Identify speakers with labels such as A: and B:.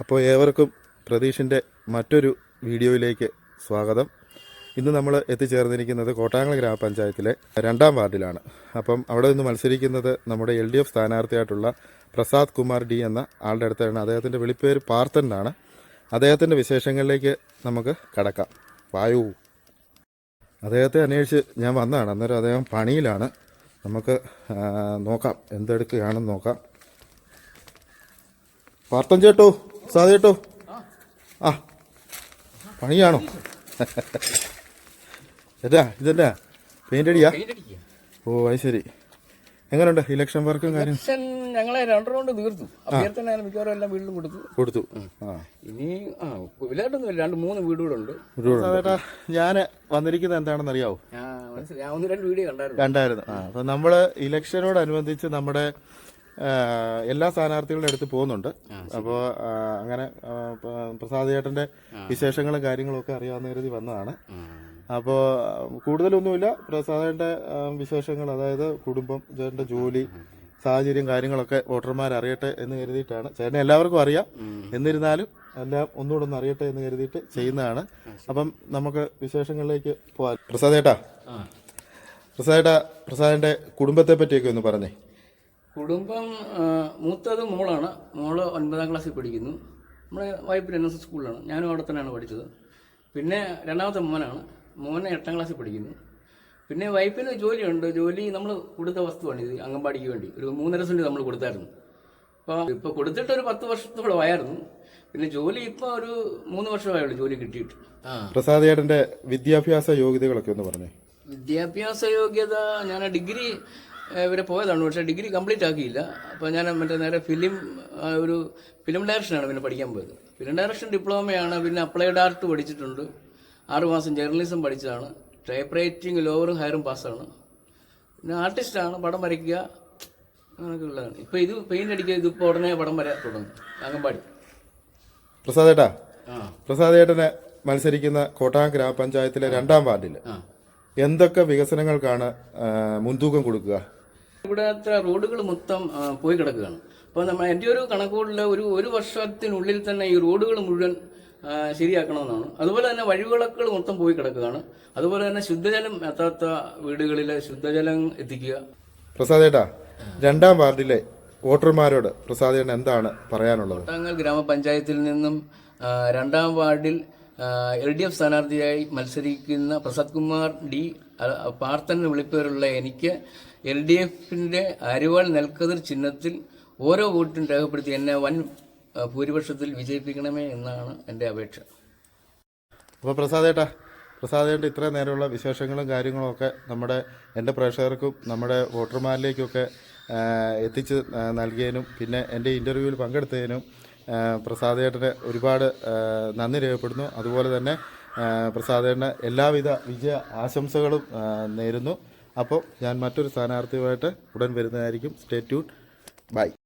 A: അപ്പോൾ ഏവർക്കും പ്രതീഷിന്റെ മറ്റൊരു വീഡിയോയിലേക്ക് സ്വാഗതം. ഇന്ന് നമ്മൾ എത്തിച്ചേർന്നിരിക്കുന്നത് കോട്ടാങ്ങൽ ഗ്രാമപഞ്ചായത്തിലെ രണ്ടാം വാർഡിലാണ്. അപ്പം അവിടെ നിന്ന് മത്സരിക്കുന്നത് നമ്മുടെ എൽ ഡി എഫ് സ്ഥാനാർത്ഥിയായിട്ടുള്ള പ്രസാദ് കുമാർ ഡി എന്ന ആളുടെ അടുത്താണ്. അദ്ദേഹത്തിന്റെ വിളിപ്പേര് പാർത്ഥൻ അദ്ദേഹത്തിന്റെ വിശേഷങ്ങളിലേക്ക് നമുക്ക് കടക്കാം. വായു. അദ്ദേഹത്തെ അന്വേഷിച്ച് ഞാൻ വന്നതാണ്. അന്നേരം അദ്ദേഹം പണിയിലാണ്. നമുക്ക് നോക്കാം. എന്തെടുക്കുകയാണെന്ന് നോക്കാം. പാർത്തൻ ചേട്ടോ? സാധു ചേട്ടോ ആ. പണിയാണോ? ഏതാ ഇതല്ല പെയിന്റ് അടിയാ? ഓ അത് ശരി. എങ്ങനെയുണ്ട് ഇലക്ഷൻ വർക്കും കാര്യം?
B: ഇലക്ഷൻ ഞങ്ങളെ രണ്ട് റൗണ്ട് തീർത്തു. അഭ്യർത്ഥന മിക്കവാറും എല്ലാം വീട്ടിലും കൊടുത്തു.
A: കൊടുത്തു. ആ.
B: ഇനി ആ രണ്ട് മൂന്ന് വീടുകളുണ്ട്.
A: ചേട്ടാ ഞാൻ വന്നിരിക്കുന്നത് എന്താണെന്ന് അറിയാവോ?
B: ഞാൻ ഒന്ന് രണ്ട് വീഡിയോ കണ്ടായിരുന്നു.
A: കണ്ടായിരുന്നു. ആ അപ്പം നമ്മൾ ഇലക്ഷനോടനുബന്ധിച്ച് നമ്മുടെ എല്ലാ സ്ഥാനാർത്ഥികളുടെ അടുത്ത് പോകുന്നുണ്ട്. അപ്പോൾ അങ്ങനെ പ്രസാദ് ചേട്ടന്റെ വിശേഷങ്ങളും കാര്യങ്ങളും ഒക്കെ അറിയാവുന്ന കരുതി വന്നതാണ്. അപ്പോൾ കൂടുതലൊന്നുമില്ല. പ്രസാദേട്ടന്റെ വിശേഷങ്ങൾ അതായത് കുടുംബം ചേട്ടന്റെ ജോലി സാഹചര്യം കാര്യങ്ങളൊക്കെ വോട്ടർമാർ അറിയട്ടെ എന്ന് കരുതിയിട്ടാണ്. ചേട്ടനെ എല്ലാവർക്കും അറിയാം. എന്നിരുന്നാലും എല്ലാം ഒന്നുകൂടെ ഒന്ന് അറിയട്ടെ എന്ന് കരുതിയിട്ട് ചെയ്യുന്നതാണ്. അപ്പം നമുക്ക് വിശേഷങ്ങളിലേക്ക് പോവാം. പ്രസാദേട്ടാ. പ്രസാദേട്ടാ പ്രസാദിന്റെ കുടുംബത്തെ പറ്റിയൊക്കെ ഒന്ന് പറഞ്ഞേ.
B: കുടുംബം മൂത്തത് മോളാണ്. മോൾ ഒൻപതാം ക്ലാസ്സിൽ പഠിക്കുന്നു. നമ്മുടെ വൈപ്പിൽ എൻ എസ് എസ് സ്കൂളിലാണ്. ഞാനും അവിടെ തന്നെയാണ് പഠിച്ചത്. പിന്നെ രണ്ടാമത്തെ മോനാണ്. മോനെ എട്ടാം ക്ലാസ്സിൽ പഠിക്കുന്നു. പിന്നെ വൈഫിന് ജോലിയുണ്ട്. ജോലി നമ്മൾ കൊടുത്ത വസ്തുവാണ് ഇത് അംഗൻവാടിക്ക് വേണ്ടി. ഒരു മൂന്നര സെന്റ് നമ്മൾ കൊടുത്തായിരുന്നു. അപ്പോൾ ഇപ്പോൾ കൊടുത്തിട്ട് ഒരു പത്ത് വർഷത്തോളം ആയിരുന്നു പിന്നെ ജോലി ഇപ്പോൾ ഒരു മൂന്ന് വർഷമായുള്ളൂ ജോലി കിട്ടിയിട്ട്. ആ.
A: പ്രസാദ് ചേട്ടന്റെ വിദ്യാഭ്യാസ യോഗ്യതകളൊക്കെ ഒന്ന് പറഞ്ഞേ.
B: വിദ്യാഭ്യാസ യോഗ്യത ഞാൻ ഡിഗ്രി വരെ പോയതാണ് പക്ഷേ ഡിഗ്രി കംപ്ലീറ്റ് ആക്കിയില്ല. അപ്പോൾ ഞാൻ മറ്റേ നേരെ ഫിലിം ഒരു ഫിലിം ഡയറക്ഷനാണ് പിന്നെ പഠിക്കാൻ പോയത്. ഫിലിം ഡയറക്ഷൻ ഡിപ്ലോമയാണ് പിന്നെ അപ്ലൈഡ് ആർട്ട് പഠിച്ചിട്ടുണ്ട്. ആറ് മാസം ജേർണലിസം പഠിച്ചതാണ്. ടൈപ്പ് റൈറ്റിംഗ് ലോവറും ഹയറും പാസ്സാണ്. പിന്നെ ആർട്ടിസ്റ്റാണ് പടം വരയ്ക്കുക അങ്ങനെയൊക്കെ ഉള്ളതാണ്. ഇപ്പോൾ ഇത് പെയിന്റ് അടിക്കുക ഇതിപ്പോൾ ഉടനെ പടം വര തുടങ്ങും. അംഗൻവാടി.
A: പ്രസാദ് പ്രസാദേട്ടാ
B: ആ.
A: പ്രസാദ് ചേട്ടന് മത്സരിക്കുന്ന കോട്ടയം ഗ്രാമപഞ്ചായത്തിലെ രണ്ടാം വാർഡിൽ എന്തൊക്കെ വികസനങ്ങൾക്കാണ് മുൻതൂക്കം കൊടുക്കുക?
B: ഇവിടുത്തെ റോഡുകൾ മൊത്തം പോയി കിടക്കുകയാണ്. അപ്പോൾ നമ്മൾ എന്റെ ഒരു കണക്കുകൂടൽ ഒരു ഒരു വർഷത്തിനുള്ളിൽ തന്നെ ഈ റോഡുകൾ മുഴുവൻ ശരിയാക്കണമെന്നാണ്. അതുപോലെ തന്നെ വഴിവിളക്കുകൾ മൊത്തം പോയി കിടക്കുകയാണ്. അതുപോലെ തന്നെ ശുദ്ധജലം എത്താത്ത വീടുകളിൽ ശുദ്ധജലം എത്തിക്കുക.
A: പ്രസാദ് ചേട്ടാ രണ്ടാം വാർഡിലെ വോട്ടർമാരോട് പ്രസാദ് എന്താണ് പറയാനുള്ളത്?
B: കോട്ടാങ്ങൽ ഗ്രാമപഞ്ചായത്തിൽ നിന്നും രണ്ടാം വാർഡിൽ എൽ ഡി എഫ് സ്ഥാനാർത്ഥിയായി മത്സരിക്കുന്ന പ്രസാദ് കുമാർ ഡി പാർത്തൻ വിളിപ്പേരുള്ള എനിക്ക് എൽ ഡി എഫിന്റെ അരിവാൾ നെൽക്കതിർ ചിഹ്നത്തിൽ ഓരോ വോട്ടും രേഖപ്പെടുത്തി എന്നെ വൻ ഭൂരിപക്ഷത്തിൽ വിജയിപ്പിക്കണമേ എന്നാണ് എന്റെ അപേക്ഷ.
A: അപ്പോൾ പ്രസാദ് പ്രസാദേട്ട പ്രസാദ് ചേട്ടൻ ഇത്രയും നേരമുള്ള വിശേഷങ്ങളും കാര്യങ്ങളും ഒക്കെ നമ്മുടെ എന്റെ പ്രേക്ഷകർക്കും നമ്മുടെ വോട്ടർമാരിലേക്കൊക്കെ എത്തിച്ച് നൽകിയതിനും പിന്നെ എന്റെ ഇന്റർവ്യൂവിൽ പങ്കെടുത്തതിനും പ്രസാദേട്ടനെ ഒരുപാട് നന്ദി രേഖപ്പെടുന്നു. അതുപോലെ തന്നെ പ്രസാദേട്ടന് എല്ലാവിധ വിജയ ആശംസകളും നേരുന്നു. അപ്പോൾ ഞാൻ മറ്റൊരു സ്ഥാനാർത്ഥിയുമായിട്ട് ഉടൻ വരുന്നതായിരിക്കും. Stay tune by